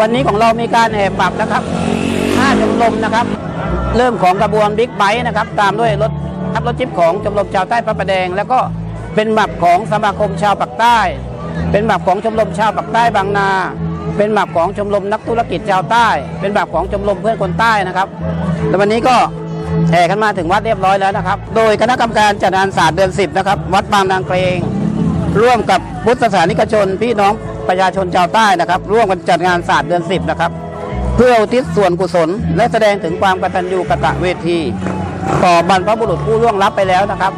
วันนี้ของเรามีการแห่ปรับนะครับ5ชมรมนะครับ เริ่มของกระบวนบิ๊กไบค์นะครับ ตามด้วยรถทับรถจิ๊บของชมรมชาวใต้พระประแดง แล้วก็เป็นหมับของสมาคมชาวปากใต้ เป็นหมับของชมรมชาวปากใต้บางนา เป็นหมับของชมรมนักธุรกิจชาวใต้ เป็นหมับของชมรมเพื่อนคนใต้นะครับแต่วันนี้ก็แห่กันมาถึงวัดเรียบร้อยแล้วนะครับ โดยคณะกรรมการจัดงานศาสตร์เดือน10นะครับ วัดบางนางเกรงร่วมกับพุทธศาสนิกชนพี่น้อง ประชาชนชาวใต้นะครับ ร่วมกันจัดงานศาสตร์เดือนสิบนะครับ เพื่ออุทิศส่วนกุศล และแสดงถึงความกตัญญูกตะเวที ต่อบรรพบุรุษผู้ล่วงลับไปแล้วนะครับ